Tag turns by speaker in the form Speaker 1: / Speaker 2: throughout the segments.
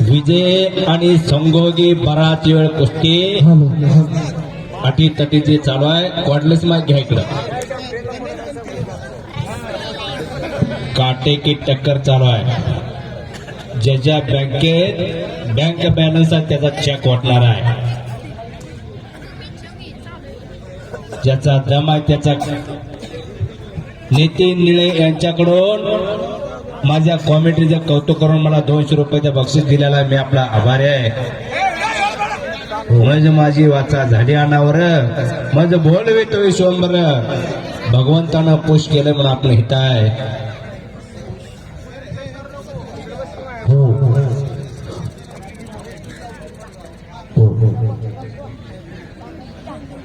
Speaker 1: विजय आणि संगोगी बराच वेळ कुस्ती. अटी तटीची चालू आहे. कॉडलेस माग घ्या इकडं. काटे की टक्कर चालू आहे. ज्याच्या बँकेत बँक बॅलन्स आहे त्याचा चेक वाटणार आहे. ज्याचा दम आहे त्याचा नितीन निळे यांच्याकडून माझ्या कॉमेंट्रीचं कौतुक करून मला दोनशे रुपयाचं बक्षीस दिलेला आहे. मी आपला आभारी आहे. म्हणजे माझी वाचा झाली अनावर. म्हणजे बोलवे तो विश्वंबर भगवंतानं पुश केलं म्हणून आपलं हित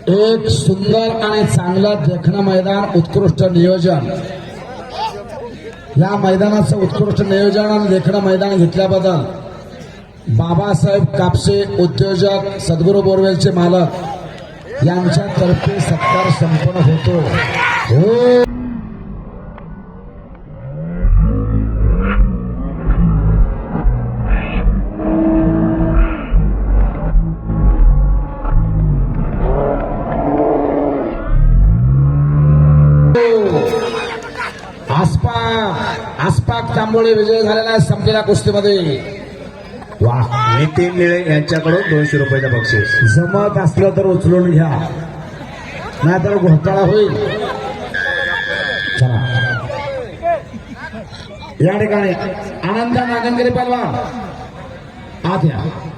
Speaker 2: एक सुंदर आणि चांगलं देखणं मैदान उत्कृष्ट नियोजन. या मैदानाचं उत्कृष्ट नियोजन आणि देखणं मैदान घेतल्याबद्दल बाबासाहेब कापसे उद्योजक सद्गुरू बोरवेलचे मालक यांच्यातर्फे सत्कार संपन्न होतो. हो! आसपाक आसपाक तांबोळे विजय झालेला आहे संपलेल्या कुस्तीमध्ये. वा
Speaker 1: नितीन निळे यांच्याकडून दोनशे रुपयाचं बक्षीस.
Speaker 2: जमत असलं तर उचलून घ्या. नाहीतर घोटाळा होईल. चला. या ठिकाणी आनंद नागनगिरी पहलवान. आत या.